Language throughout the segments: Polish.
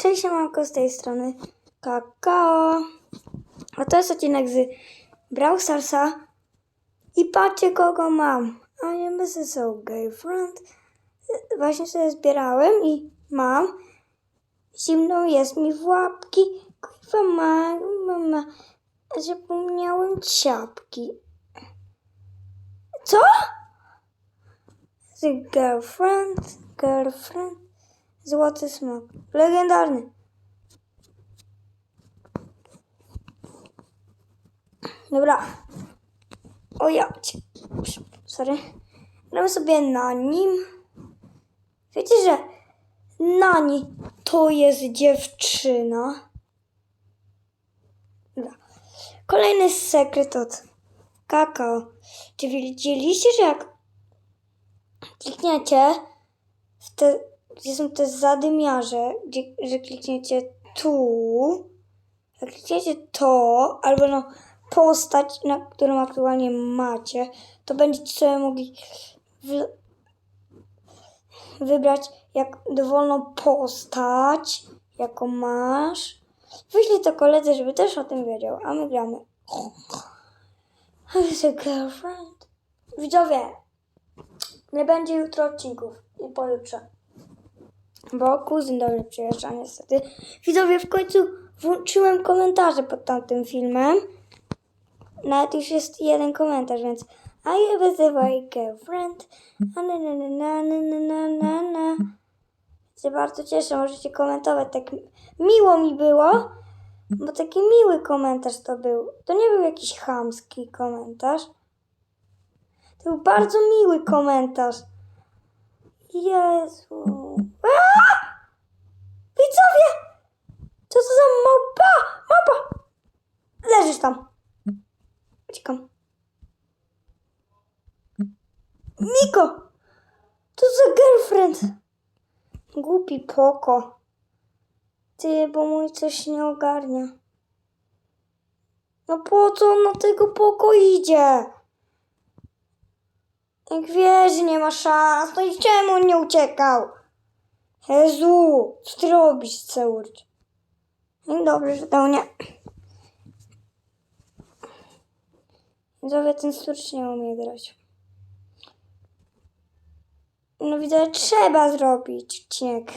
Cześć, siemanko, z tej strony Kakao. A to jest odcinek z Brawl Starsa. I patrzcie, kogo mam. I am Mrs. So Gay. Właśnie sobie zbierałem i mam. Zimno jest mi w łapki. Kurwa, ma, mama. Zapomniałem ciapki. Co? The girlfriend, girlfriend. Złoty smok. Legendarny. Dobra. O ja. Sorry. Gramy sobie na nim. Wiecie, że Nani to jest dziewczyna. Dobra. Kolejny sekret od kakao. Czy widzieliście, że jak klikniecie w te, gdzie są te zadymiarze, gdzie, że klikniecie tu, jak klikniecie to, albo no postać, na którą aktualnie macie, to będziecie sobie mogli w, wybrać jak dowolną postać, jaką masz. Wyślij to koledze, żeby też o tym wiedział, a my gramy. Who's a girlfriend? Widzowie, nie będzie jutro odcinków i pojutrze. Bo kuzyn do mnie przyjeżdża niestety. Widzowie, w końcu włączyłem komentarze pod tamtym filmem. Nawet już jest jeden komentarz, więc I have a girlfriend. A na na na na na na na na. Się bardzo cieszę, możecie komentować. Tak miło mi było, bo taki miły komentarz to był. To nie był jakiś chamski komentarz. To był bardzo miły komentarz. Jezu. Aaa! Widzowie! Co to za małpa? Małpa! Leżysz tam. Uciekam. Miko! To za girlfriend. Głupi poko. Ty, bo mój coś nie ogarnia. No po co na tego poko idzie? Jak wie, że nie ma szans, no i czemu on nie uciekał? Jezu, co ty robisz, Ceurcz? No dobrze, że to nie. Widzowie, ten sturcz nie umie grać. No widzę, trzeba zrobić odcinek.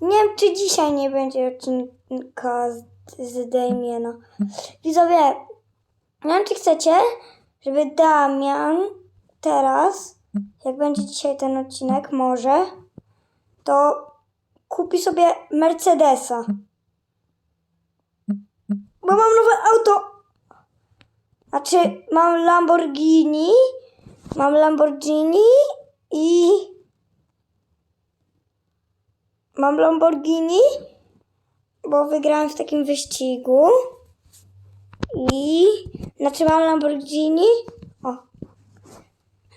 Nie wiem, czy dzisiaj nie będzie odcinka z, z Damiena. Widzowie, nie wiem, czy chcecie, żeby Damian teraz, jak będzie dzisiaj ten odcinek, może, to kupi sobie Mercedesa. Bo mam nowe auto. Znaczy, mam Lamborghini, mam Lamborghini i mam Lamborghini, bo wygrałem w takim wyścigu. I znaczy mam Lamborghini,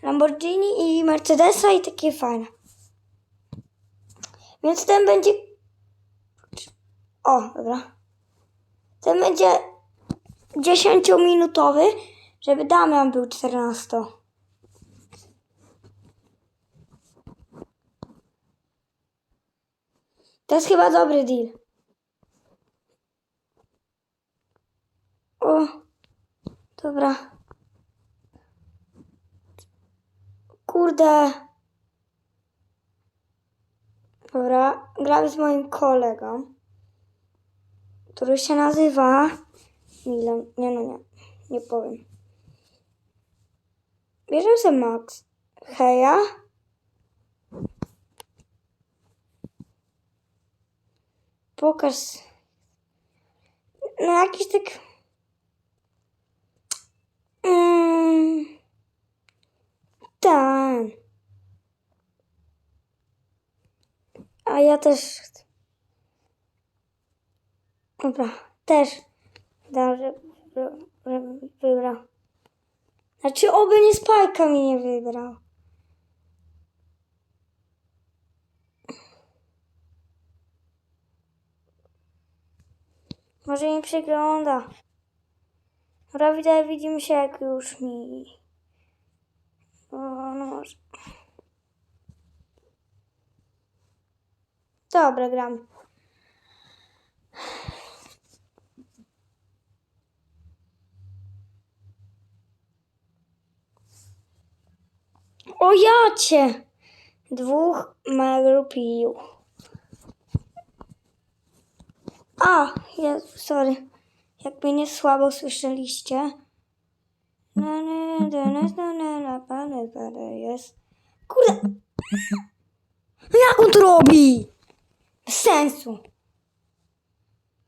Lamborghini i Mercedesa i takie fajne. Więc ten będzie. O, dobra. Ten będzie 10-minutowy, żeby Damian był 14. To jest chyba dobry deal. O, dobra. Kurde. Dobra, gramy z moim kolegą, który się nazywa Milan. Nie, no nie, nie powiem. Bierzemy sobie Max. Heja. Pokaż. No jakiś tak... Mm, ten. A ja też. Dobra, też żeby wybrał. Znaczy, oby nie Spajka mi nie wybrał. Może mi przegląda. Dobra, widzimy się jak już mi... O, no może. Dobra, gram. O jacie! Dwóch magrupił. A, sorry. Jak mnie nie słabo słyszeliście. Na, na, na, jest. Kurde! Jak on to robi? Bez sensu.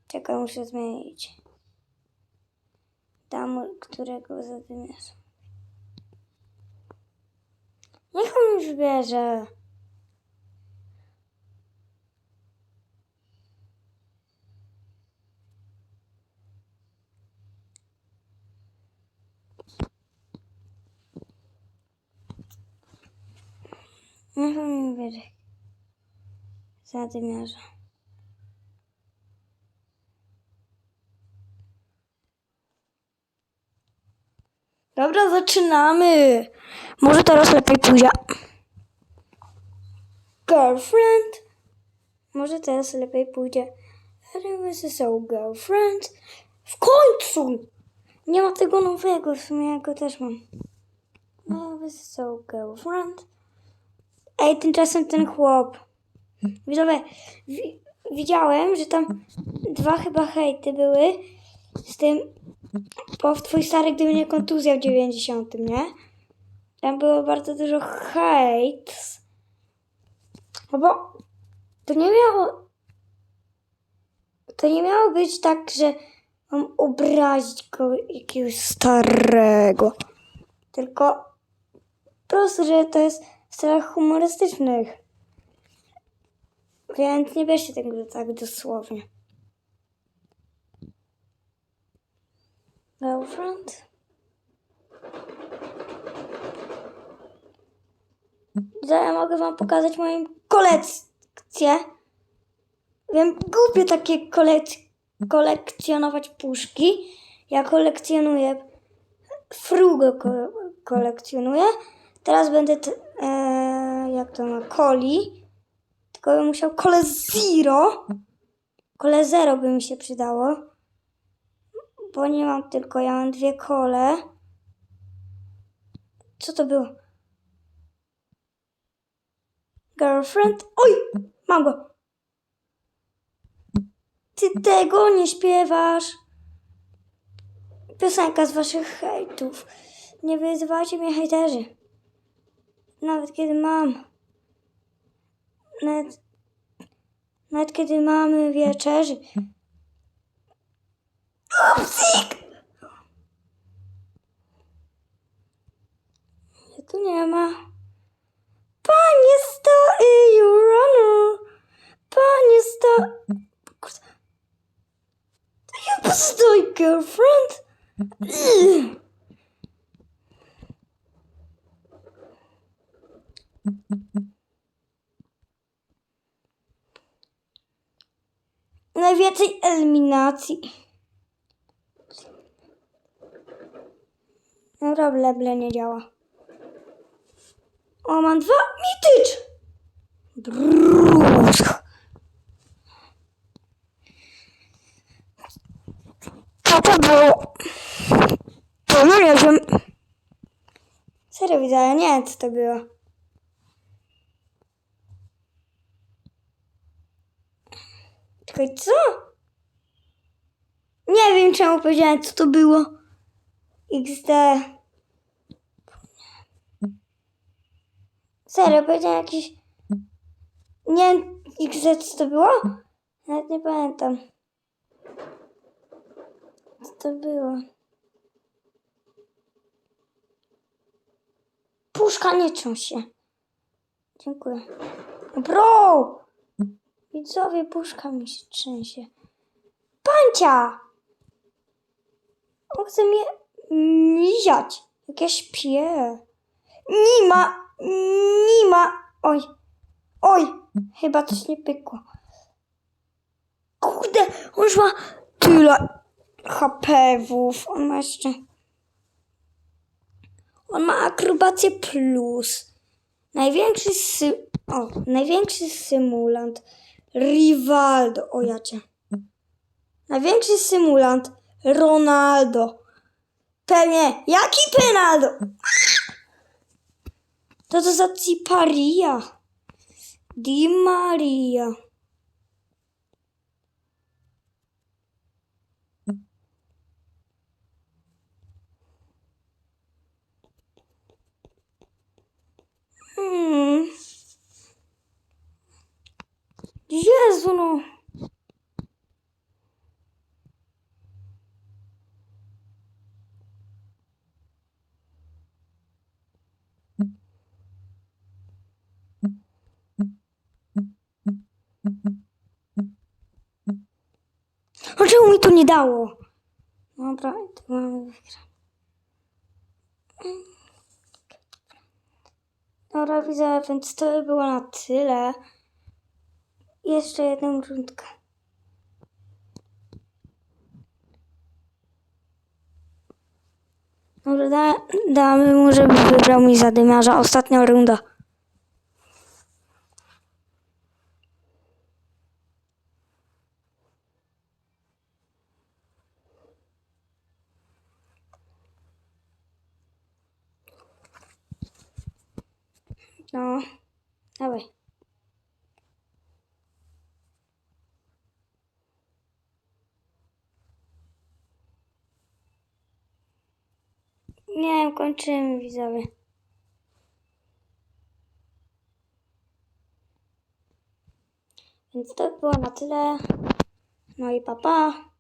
Czekaj, muszę zmienić. Tam, którego zadymiasz. Niech on już bierze. Niech on już bierze. Zadymiarza. Dobra, zaczynamy. Może teraz lepiej pójdzie. Girlfriend. Może teraz lepiej pójdzie. This so girlfriend. W końcu! Nie ma tego nowego, w sumie ja go też mam. This so girlfriend. Ej, tymczasem ten chłop. Widzowie, wi- widziałem, że tam dwa chyba hejty były z tym, bo w twój stary, gdyby nie kontuzja w 90, nie? Tam było bardzo dużo hejt. No bo to nie miało. To nie miało być tak, że mam obrazić go jakiegoś starego. Tylko po prostu, że to jest w celach humorystycznych. Więc nie bierzcie tego tak dosłownie. Girlfriend? Ja mogę wam pokazać moją kolekcję. Wiem, głupie takie kolek- kolekcjonować puszki. Ja kolekcjonuję Frugo ko- kolekcjonuję. Teraz będę, e, jak to ma, Coli. Tylko bym musiał kole zero. Kole zero by mi się przydało. Bo nie mam tylko, ja mam dwie kole. Co to było? Girlfriend? Oj! Mam go! Ty tego nie śpiewasz. Piosenka z waszych hejtów. Nie wyzywajcie mnie hejterzy. Nawet kiedy mam. Nawet, nawet kiedy mamy wieczerzy. Upsik! Tu nie ma. Panie sto i you runner. Panie sto... Kurde. Ja postój, girlfriend. Ugh. Najwięcej eliminacji. Dobra, bleble nie działa. O, mam dwa mitycz. Co to było? To no nie wiem. Serio widzę, nie co to było. Czekaj, co? Nie wiem czemu powiedziałem co to było. XD. Serio, powiedziałem jakiś... Nie wiem XD co to było? Nawet nie pamiętam. Co to było? Puszka nie trząś się. Dziękuję. Bro! Widzowie, puszka mi się trzęsie. Pancia! On chce mnie miziać. Jak ja śpię. Nie ma, nie ma. Oj, oj, chyba coś nie pykło. Kurde, on już ma tyle HP-ów. On ma jeszcze... On ma akrobację plus. Największy sy... O, największy symulant. Rivaldo. O jacie. Największy symulant. Ronaldo. Pewnie. Jaki penaldo? To to za Ciparia. Di Maria. Jezu no. Czemu mi to nie dało? Dobra, to mamy wygrane. Dobra, widzę, więc to by było na tyle. Jeszcze jedną rundkę. Dobra, da, damy mu, żeby wybrał mi zadymiarza. Ostatnia runda. No, dawaj. Nie wiem, kończymy widzowie. Więc to było na tyle. No i papa. Pa.